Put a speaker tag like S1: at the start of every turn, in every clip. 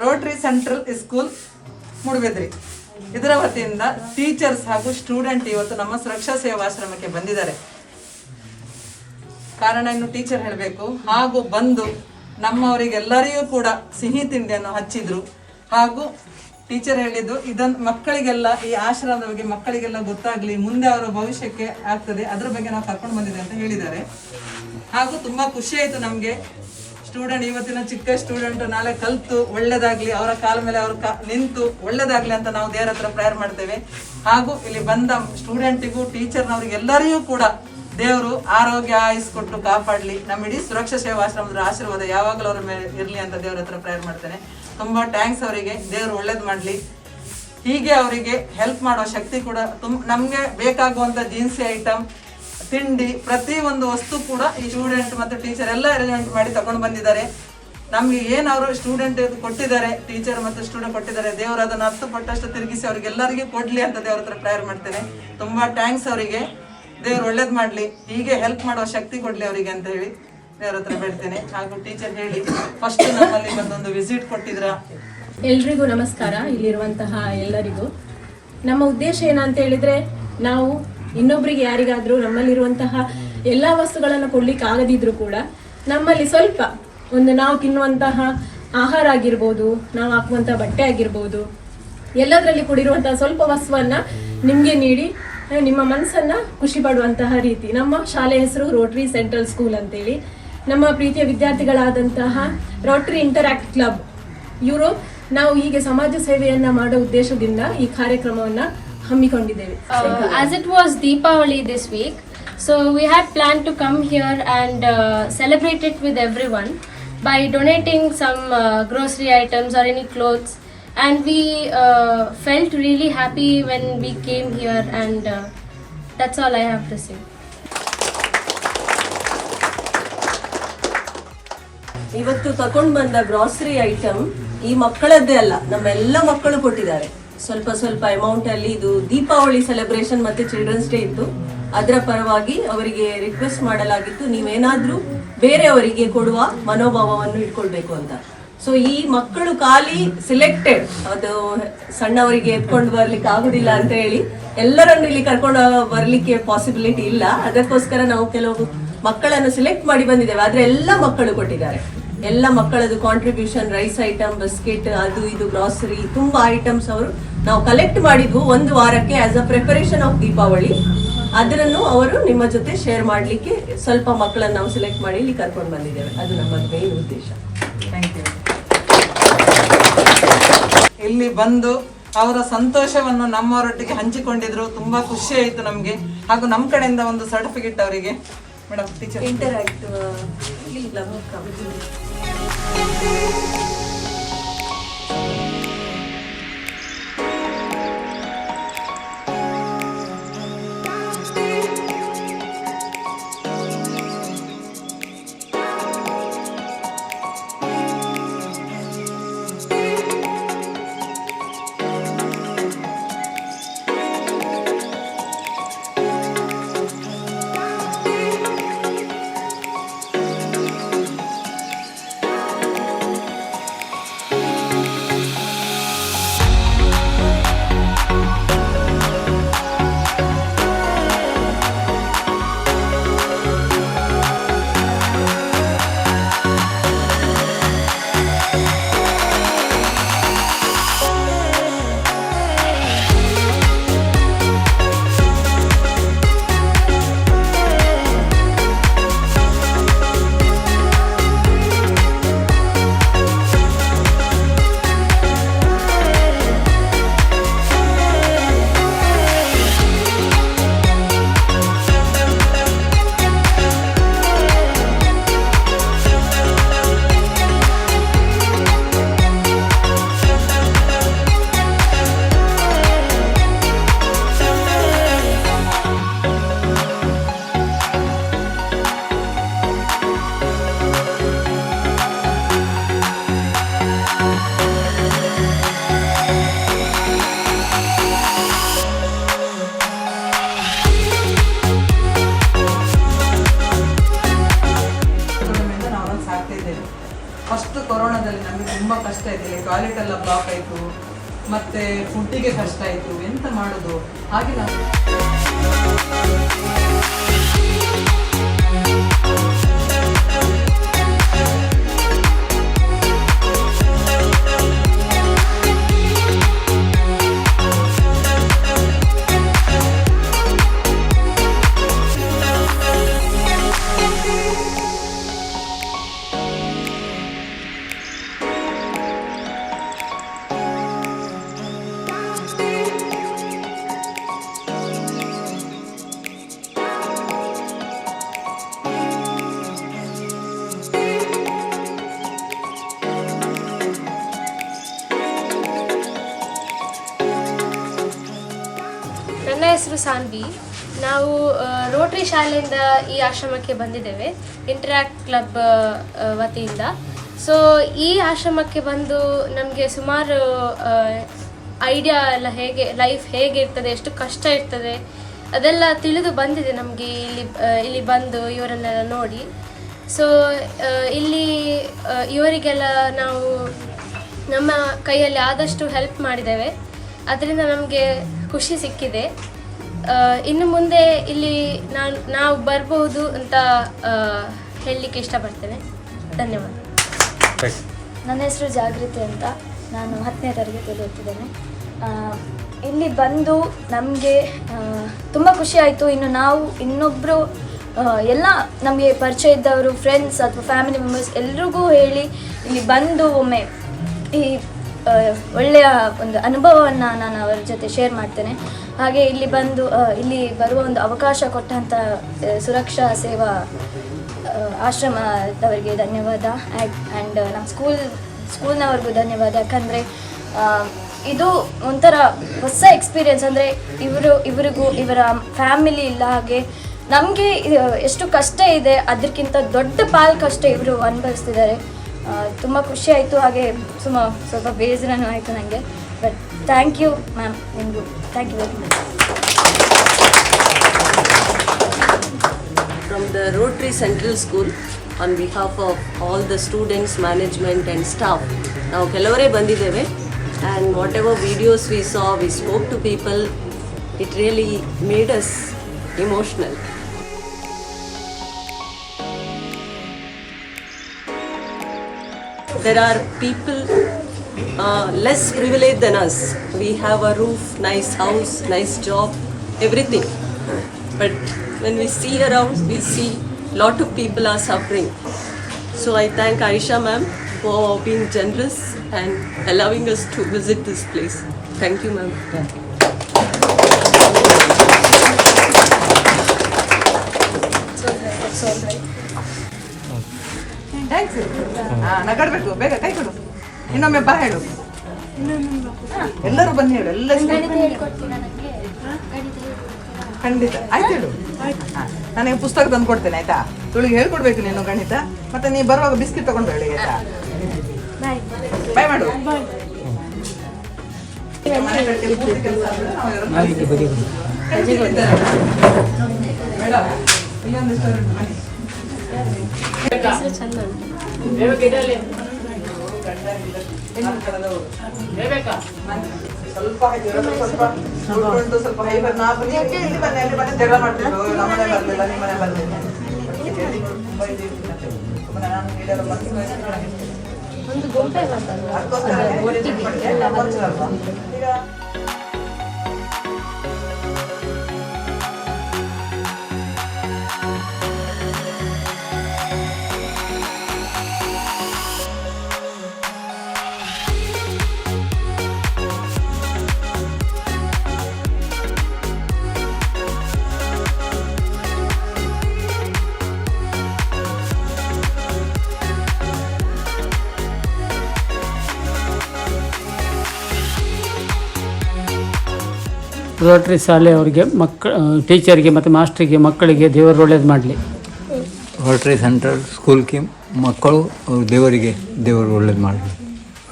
S1: Rotary central school ಮೂಡುಬೆದ್ರಿ ಇದರ ವತಿಯಿಂದ teachers ಹಾಗೂ ಸ್ಟೂಡೆಂಟ್ ಇವತ್ತು ನಮ್ಮ ಸುರಕ್ಷಾ ಸೇವಾಶ್ರಮಕ್ಕೆ ಬಂದಿದ್ದಾರೆ. ಕಾರಣ ಇನ್ನು ಟೀಚರ್ ಹೇಳಬೇಕು. ಹಾಗೂ ಬಂದು ನಮ್ಮವರಿಗೆಲ್ಲರಿಗೂ ಕೂಡ ಸಿಹಿ ತಿಂಡಿಯನ್ನು ಹಚ್ಚಿದ್ರು. ಹಾಗೂ ಟೀಚರ್ ಹೇಳಿದ್ದು ಇದನ್ನು ಮಕ್ಕಳಿಗೆಲ್ಲ ಈ ಆಶ್ರಮದ ಬಗ್ಗೆ ಮಕ್ಕಳಿಗೆಲ್ಲ ಗೊತ್ತಾಗ್ಲಿ, ಮುಂದೆ ಅವರ ಭವಿಷ್ಯಕ್ಕೆ ಆಗ್ತದೆ, ಅದ್ರ ಬಗ್ಗೆ ನಾವು ಕರ್ಕೊಂಡು ಬಂದಿದೆ ಅಂತ ಹೇಳಿದ್ದಾರೆ. ಹಾಗೂ ತುಂಬಾ ಖುಷಿ ಆಯಿತು ನಮ್ಗೆ. ಸ್ಟೂಡೆಂಟ್ ಇವತ್ತಿನ ಚಿಕ್ಕ ಸ್ಟೂಡೆಂಟ್ ನಾಳೆ ಕಲ್ತು, ಒಳ್ಳೇದಾಗ್ಲಿ, ಅವರ ಕಾಲ ಮೇಲೆ ಅವ್ರ ನಿಂತು ಒಳ್ಳೇದಾಗ್ಲಿ ಅಂತ ನಾವು ದೇವರ ಹತ್ರ ಪ್ರೇಯರ್ ಮಾಡ್ತೇವೆ. ಹಾಗೂ ಇಲ್ಲಿ ಬಂದ ಸ್ಟೂಡೆಂಟಿಗೂ ಟೀಚರ್ನವ್ರಿಗೆ ಎಲ್ಲರಿಗೂ ಕೂಡ ದೇವರು ಆರೋಗ್ಯ ಆಯುಸ್ ಕೊಟ್ಟು ಕಾಪಾಡ್ಲಿ. ನಮ್ಮ ಇಡೀ ಸುರಕ್ಷಾ ಸೇವಾಶ್ರಮದ ಆಶೀರ್ವಾದ ಯಾವಾಗಲೂ ಅವರ ಮೇಲೆ ಇರಲಿ ಅಂತ ದೇವರ ಹತ್ರ ಪ್ರೇಯರ್ ಮಾಡ್ತೇನೆ. ತುಂಬಾ ಟ್ಯಾಂಕ್ಸ್ ಅವರಿಗೆ. ದೇವರು ಒಳ್ಳೇದು ಮಾಡ್ಲಿ. ಹೀಗೆ ಅವರಿಗೆ ಹೆಲ್ಪ್ ಮಾಡೋ ಶಕ್ತಿ ಕೂಡ ತುಂಬ ನಮಗೆ ಬೇಕಾಗುವಂತ ಜೀನ್ಸಿ ಐಟಮ್ ತಿಂಡಿ, ಪ್ರತಿ ಒಂದು ವಸ್ತು ಕೂಡ ಈ ಸ್ಟೂಡೆಂಟ್ ಮತ್ತು ಟೀಚರ್ ಎಲ್ಲ ಅರೇಂಜ್ಮೆಂಟ್ ಮಾಡಿ ತಗೊಂಡು ಬಂದಿದ್ದಾರೆ. ನಮ್ಗೆ ಏನ್ ಅವರು ಸ್ಟೂಡೆಂಟ್ ಕೊಟ್ಟಿದ್ದಾರೆ ಟೀಚರ್ ಮತ್ತು ಸ್ಟೂಡೆಂಟ್ ಕೊಟ್ಟಿದ್ದಾರೆ, ದೇವರು ಅದನ್ನು ಹತ್ತು ಪಟ್ಟಷ್ಟು ತಿರುಗಿಸಿ ಅವ್ರಿಗೆಲ್ಲರಿಗೂ ಕೊಡ್ಲಿ ಅಂತ ದೇವ್ರ ಹತ್ರ ಪ್ರೇಯರ್ ಮಾಡ್ತೇನೆ. ತುಂಬಾ ಥ್ಯಾಂಕ್ಸ್ ಅವರಿಗೆ. ದೇವ್ರು ಒಳ್ಳೇದ್ ಮಾಡ್ಲಿ, ಹೀಗೆ ಹೆಲ್ಪ್ ಮಾಡುವ ಶಕ್ತಿ ಕೊಡ್ಲಿ ಅವರಿಗೆ ಅಂತ ಹೇಳಿ ದೇವ್ರ ಹತ್ರ ಬೇಡ್ತೇನೆ. ಹಾಗೂ ಟೀಚರ್ ಹೇಳಿ ಫಸ್ಟ್ ನಮ್ಮಲ್ಲಿ ಬಂದೊಂದು ವಿಸಿಟ್ ಕೊಟ್ಟಿದ್ರ.
S2: ಎಲ್ರಿಗೂ ನಮಸ್ಕಾರ, ಇಲ್ಲಿರುವಂತಹ ಎಲ್ಲರಿಗೂ. ನಮ್ಮ ಉದ್ದೇಶ ಏನಂತ ಹೇಳಿದ್ರೆ, ನಾವು ಇನ್ನೊಬ್ಬರಿಗೆ ಯಾರಿಗಾದ್ರೂ ನಮ್ಮಲ್ಲಿರುವಂತಹ ಎಲ್ಲ ವಸ್ತುಗಳನ್ನು ಕೊಡ್ಲಿಕ್ಕೆ ಆಗದಿದ್ರು ಕೂಡ ನಮ್ಮಲ್ಲಿ ಸ್ವಲ್ಪ ಒಂದು ನಾವು ತಿನ್ನುವಂತಹ ಆಹಾರ ಆಗಿರ್ಬೋದು, ನಾವು ಹಾಕುವಂತಹ ಬಟ್ಟೆ ಆಗಿರ್ಬೋದು, ಎಲ್ಲದರಲ್ಲಿ ಕೂಡಿರುವಂತಹ ಸ್ವಲ್ಪ ವಸ್ತುವನ್ನ ನಿಮ್ಗೆ ನೀಡಿ ನಿಮ್ಮ ಮನಸ್ಸನ್ನ ಖುಷಿ ಪಡುವಂತಹ ರೀತಿ. ನಮ್ಮ ಶಾಲೆ ಹೆಸರು ರೋಟರಿ ಸೆಂಟ್ರಲ್ ಸ್ಕೂಲ್ ಅಂತೇಳಿ. ನಮ್ಮ ಪ್ರೀತಿಯ ವಿದ್ಯಾರ್ಥಿಗಳಾದಂತಹ ರೋಟರಿ ಇಂಟರಾಕ್ಟ್ ಕ್ಲಬ್ ಇವರು ನಾವು ಹೀಗೆ ಸಮಾಜ ಸೇವೆಯನ್ನ ಮಾಡೋ ಉದ್ದೇಶದಿಂದ ಈ ಕಾರ್ಯಕ್ರಮವನ್ನ ಹಮ್ಮಿಕೊಂಡಿದ್ದೇವೆ
S3: Uh, as it was Deepavali this week, so we had planned to come here and uh, celebrate it with everyone by donating some uh, grocery items or any clothes. And we uh, felt really happy when we came here, and uh, that's all I have to say.
S4: ಇವತ್ತು ತಕೊಂಡ್ ಬಂದ grocery item ಈ ಮಕ್ಕಳದ್ದೇ ಅಲ್ಲ ನಮ್ಮೆಲ್ಲ ಮಕ್ಕಳು ಕೊಟ್ಟಿದ್ದಾರೆ ಸ್ವಲ್ಪ ಸ್ವಲ್ಪ ಅಮೌಂಟ್ ಅಲ್ಲಿ ಇದು ದೀಪಾವಳಿ ಸೆಲೆಬ್ರೇಷನ್ ಮತ್ತೆ ಚಿಲ್ಡ್ರನ್ಸ್ ಡೇ ಇತ್ತು. ಅದರ ಪರವಾಗಿ ಅವರಿಗೆ ರಿಕ್ವೆಸ್ಟ್ ಮಾಡಲಾಗಿತ್ತು. ನೀವೇನಾದ್ರೂ ಬೇರೆಯವರಿಗೆ ಕೊಡುವ ಮನೋಭಾವವನ್ನು ಇಟ್ಕೊಳ್ಬೇಕು ಅಂತ. ಸೊ ಈ ಮಕ್ಕಳು ಖಾಲಿ ಸಿಲೆಕ್ಟೆಡ್ ಅದು ಸಣ್ಣವರಿಗೆ ಎತ್ಕೊಂಡು ಬರ್ಲಿಕ್ಕೆ ಆಗುದಿಲ್ಲ ಅಂತ ಹೇಳಿ ಎಲ್ಲರನ್ನು ಇಲ್ಲಿ ಕರ್ಕೊಂಡು ಬರ್ಲಿಕ್ಕೆ ಪಾಸಿಬಿಲಿಟಿ ಇಲ್ಲ. ಅದಕ್ಕೋಸ್ಕರ ನಾವು ಕೆಲವು ಮಕ್ಕಳನ್ನು ಸಿಲೆಕ್ಟ್ ಮಾಡಿ ಬಂದಿದ್ದೇವೆ. ಆದ್ರೆ ಎಲ್ಲ ಮಕ್ಕಳು ಕೊಟ್ಟಿದ್ದಾರೆ. ಎಲ್ಲ ಮಕ್ಕಳದು ಕಾಂಟ್ರಿಬ್ಯೂಷನ್ ರೈಸ್ ಐಟಮ್ ಬಿಸ್ಕೆಟ್ ಅದು ಇದು ಗ್ರಾಸರಿ ತುಂಬಾ ಐಟಮ್ಸ್ ಅವರು ನಾವು ಕಲೆಕ್ಟ್ ಮಾಡಿದ್ವು ಒಂದು ವಾರಕ್ಕೆ as a preparation of Deepavali ಅದನ್ನು ಅವರು ನಿಮ್ಮ ಜೊತೆ ಶೇರ್ ಮಾಡಲಿಕ್ಕೆ ಸ್ವಲ್ಪ ಮಕ್ಕಳನ್ನು ನಾವು ಸೆಲೆಕ್ಟ್ ಮಾಡಿ ಇಲ್ಲಿ ಕರ್ಕೊಂಡು ಬಂದಿದ್ದೇವೆ. ಅದು ನಮ್ಮ ಮೇನ್ ಉದ್ದೇಶ.
S1: ಥ್ಯಾಂಕ್ ಯು ಇಲ್ಲಿ ಬಂದು ಅವರ ಸಂತೋಷವನ್ನು ನಮ್ಮವರೊಟ್ಟಿಗೆ ಹಂಚಿಕೊಂಡಿದ್ರು. ತುಂಬಾ ಖುಷಿ ಆಯಿತು ನಮಗೆ. ಹಾಗೂ ನಮ್ಮ ಕಡೆಯಿಂದ ಒಂದು ಸರ್ಟಿಫಿಕೇಟ್ ಅವರಿಗೆ. Madam teacher
S4: interact
S1: Thank you. Block ಆಯಿತು ಮತ್ತೆ ಫುಡ್ಡಿಗೆ ಕಷ್ಟ ಆಯಿತು ಎಂತ ಮಾಡೋದು? ಹಾಗೆ ನಾವು
S3: ಹೆಸರು ಸಾನ್ವಿ. ನಾವು ರೋಟ್ರಿ ಶಾಲೆಯಿಂದ ಈ ಆಶ್ರಮಕ್ಕೆ ಬಂದಿದ್ದೇವೆ. ಇಂಟ್ರಾಕ್ಟ್ ಕ್ಲಬ್ ವತಿಯಿಂದ. ಸೊ ಈ ಆಶ್ರಮಕ್ಕೆ ಬಂದು ನಮಗೆ ಸುಮಾರು ಐಡಿಯಾ ಎಲ್ಲ ಹೇಗೆ ಲೈಫ್ ಹೇಗೆ ಇರ್ತದೆ, ಎಷ್ಟು ಕಷ್ಟ ಇರ್ತದೆ, ಅದೆಲ್ಲ ತಿಳಿದು ಬಂದಿದೆ ನಮಗೆ ಇಲ್ಲಿ ಇಲ್ಲಿ ಬಂದು ಇವರನ್ನೆಲ್ಲ ನೋಡಿ. ಸೊ ಇಲ್ಲಿ ಇವರಿಗೆಲ್ಲ ನಾವು ನಮ್ಮ ಕೈಯಲ್ಲಿ ಆದಷ್ಟು ಹೆಲ್ಪ್ ಮಾಡಿದ್ದೇವೆ. ಅದರಿಂದ ನಮಗೆ ಖುಷಿ ಸಿಕ್ಕಿದೆ. ಇನ್ನು ಮುಂದೆ ಇಲ್ಲಿ ನಾನು ನಾವು ಬರಬಹುದು ಅಂತ ಹೇಳಲಿಕ್ಕೆ ಇಷ್ಟಪಡ್ತೇನೆ. ಧನ್ಯವಾದ.
S5: ನನ್ನ ಹೆಸರು ಜಾಗೃತಿ ಅಂತ. ನಾನು ಹತ್ತನೇ ತರಗತಿಯಲ್ಲಿ ಓದ್ತಿದ್ದೇನೆ. ಇಲ್ಲಿ ಬಂದು ನಮಗೆ ತುಂಬ ಖುಷಿ ಆಯಿತು. ಇನ್ನು ನಾವು ಇನ್ನೊಬ್ಬರು ಎಲ್ಲ ನಮಗೆ ಪರಿಚಯ ಇದ್ದವರು ಫ್ರೆಂಡ್ಸ್ ಅಥವಾ ಫ್ಯಾಮಿಲಿ ಮೆಂಬರ್ಸ್ ಎಲ್ರಿಗೂ ಹೇಳಿ ಇಲ್ಲಿ ಬಂದು ಒಮ್ಮೆ ಈ ಒಳ್ಳೆಯ ಒಂದು ಅನುಭವವನ್ನು ನಾನು ಅವರ ಜೊತೆ ಶೇರ್ ಮಾಡ್ತೇನೆ. ಹಾಗೆ ಇಲ್ಲಿ ಬಂದು ಇಲ್ಲಿ ಬರುವ ಒಂದು ಅವಕಾಶ ಕೊಟ್ಟಂಥ ಸುರಕ್ಷಾ ಸೇವಾ ಆಶ್ರಮದವರಿಗೆ ಧನ್ಯವಾದ. ಆ್ಯಂಡ್ ನಮ್ಮ ಸ್ಕೂಲ್ ಸ್ಕೂಲ್ನವ್ರಿಗೂ ಧನ್ಯವಾದ. ಯಾಕಂದರೆ ಇದು ಒಂಥರ ಹೊಸ ಎಕ್ಸ್ಪೀರಿಯನ್ಸ್ ಅಂದರೆ ಇವರು, ಇವರಿಗೂ ಇವರ ಫ್ಯಾಮಿಲಿ ಇಲ್ಲ ಹಾಗೆ ನಮಗೆ ಎಷ್ಟು ಕಷ್ಟ ಇದೆ, ಅದಕ್ಕಿಂತ ದೊಡ್ಡ ಪಾಲ್ ಕಷ್ಟ ಇವರು ಅನುಭವಿಸ್ತಿದ್ದಾರೆ. ತುಂಬ ಖುಷಿ ಆಯಿತು. ಹಾಗೆ ಸುಮ, ಸ್ವಲ್ಪ ಬೇಸರನೂ ಆಯಿತು ನನಗೆ ಬಟ್ ಥ್ಯಾಂಕ್ ಯು ಮ್ಯಾಮ್ ನಿಮಗೂ. Thank you very much
S4: from the Rotary central school on behalf of all the students management and staff ನಾವು ಕೆಲವರೇ ಬಂದಿದ್ದೇವೆ. And whatever videos we saw we spoke to people it really made us emotional there are people uh, less privileged than us. We have a roof, nice house, nice job, everything. But when we see around, we see lot of people are suffering. So I thank Aisha ma'am for being generous and allowing us to visit this place. Thank you ma'am.
S1: ನಗಾಡ್ಬೇಕು. ಬೇಗ ಕೈ ಕೊಡು. ಇನ್ನೊಮ್ಮೆ ಬಾ ಹೇಳು. ಎಲ್ಲರೂ ಬನ್ನಿ ಹೇಳು. ಎಲ್ಲ ಖಂಡಿತ. ಆಯ್ತು ಹೇಳು. ಹಾ, ನನಗೆ ಪುಸ್ತಕ ತಂದು ಕೊಡ್ತೇನೆ ಆಯ್ತಾ? ತುಳಿಗೆ ಹೇಳ್ಕೊಡ್ಬೇಕು ನೀನು ಗಣಿತ. ಮತ್ತೆ ನೀ ಬರುವಾಗ ಬಿಸ್ಕಿಟ್ ತಗೊಂಡು ಹೇಳಿ ಆಯ್ತಾ? ಬೈ ಮಾಡು. ಮೇಡಮ್, ಸ್ವಲ್ಪ ಸ್ವಲ್ಪ ಉಂಟು, ಸ್ವಲ್ಪ ಹೈಬರ್ ನಾಲ್ಕು ನೀವು ಇಲ್ಲಿ ಬನ್ನಿ ಅಲ್ಲಿ ಬನ್ನಿ ಜಗಳ ಮಾಡ್ತಿದ್ರು ನಮ್ಮನೆ ಬರ್ಲಿಲ್ಲ ನಿಮ್ಮನೆ ಬರ್ಲಿಲ್ಲ ತುಂಬಾ ಇದು ಇರ್ತದೆ. ಸುಮ್ಮನೆ ನಾನು
S6: ರೋಟ್ರಿ ಶಾಲೆಯವರಿಗೆ ಮಕ್ಕ ಟೀಚರ್ಗೆ ಮತ್ತು ಮಾಸ್ಟ್ರಿಗೆ ಮಕ್ಕಳಿಗೆ ದೇವರು ಒಳ್ಳೇದು ಮಾಡಲಿ.
S7: ರೋಟರಿ ಸೆಂಟ್ರಲ್ ಸ್ಕೂಲ್ಗೆ ಮಕ್ಕಳು ಅವ್ರ ದೇವರಿಗೆ ದೇವರು ಒಳ್ಳೇದು ಮಾಡಲಿ.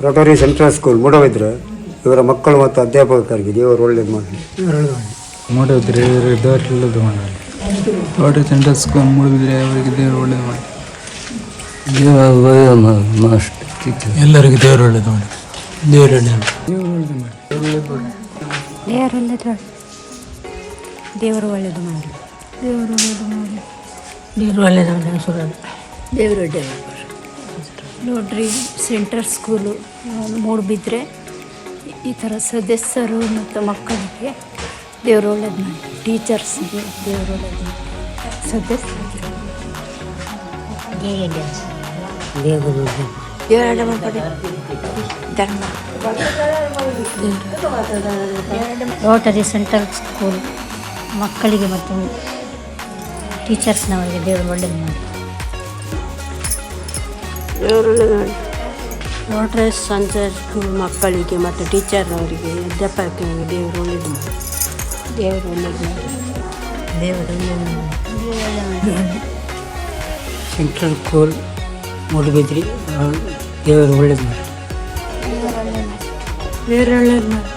S8: ರೋಟರಿ ಸೆಂಟ್ರಲ್ ಸ್ಕೂಲ್ ಮೂಡವಿದ್ರೆ ಇವರ ಮಕ್ಕಳು ಮತ್ತು ಅಧ್ಯಾಪಕರಿಗೆ ದೇವರು ಒಳ್ಳೇದು ಮಾಡಲಿ.
S7: ಮೂಡಿದ್ರೆ ದೇವರು ಒಳ್ಳೇದು ಮಾಡಲಿ. ರೋಟರಿ ಸೆಂಟ್ರಲ್ ಸ್ಕೂಲ್ ಮೂಡಿದ್ರೆ ಅವರಿಗೆ ದೇವರು ಒಳ್ಳೇದು ಮಾಡಲಿ. ದೇವರು
S9: ಎಲ್ಲರಿಗೂ ದೇವರು ಒಳ್ಳೇದು ಮಾಡಿ ದೇವರು ಒಳ್ಳೇದು
S10: ದೇವರು ಒಳ್ಳೇದು ಮಾಡಿ ದೇವರು ಒಳ್ಳೆಯದು ಮಾಡಿ ದೇವರು ಒಳ್ಳೆಯದು ಮಾಡಿ ದೇವರು ಸುರದು ದೇವರು ಒಳ್ಳೆಯದು ನೋಡ್ರಿ ಸೆಂಟರ್ ಸ್ಕೂಲು ಮೂಡ್ಬಿದ್ರೆ ಈ ಥರ ಸದಸ್ಯರು ಮತ್ತು ಮಕ್ಕಳಿಗೆ ದೇವರು ಒಳ್ಳೇದು ಮಾಡಿ ಟೀಚರ್ಸ್ಗೆ ದೇವರು ಒಳ್ಳೇದು ಮಾಡಿ ಸದಸ್ಯರಿಗೆ ದೇವರು. ದೇವರ ಮಾಡಿ ಧರ್ಮ. ರೋಟರಿ ಸೆಂಟರ್ ಸ್ಕೂಲ್ ಮಕ್ಕಳಿಗೆ ಮತ್ತು ಟೀಚರ್ಸ್ನವರಿಗೆ ದೇವರು ಒಳ್ಳೇದು ಮಾಡಿ. ರೋಟರಿ ಸೆಂಟ್ರಲ್ ಸ್ಕೂಲ್ ಮಕ್ಕಳಿಗೆ ಮತ್ತು ಟೀಚರ್ನವರಿಗೆ ಅಧ್ಯಾಪಕರಿಗೆ ದೇವರು ಒಳ್ಳೆಯದು ಮಾಡಿ. ದೇವರು ಒಳ್ಳೆಯದು ಮಾಡಿ. ದೇವರು ಒಳ್ಳೇದು ಮಾಡಿ.
S11: ಸೆಂಟ್ರಲ್ ಸ್ಕೂಲ್ ಮೂಡುಬಿದ್ರಿ ದೇವರು ಒಳ್ಳೇದು ಮಾಡಿ
S10: ದೇವರು ಒಳ್ಳೇದು ಮಾಡಿ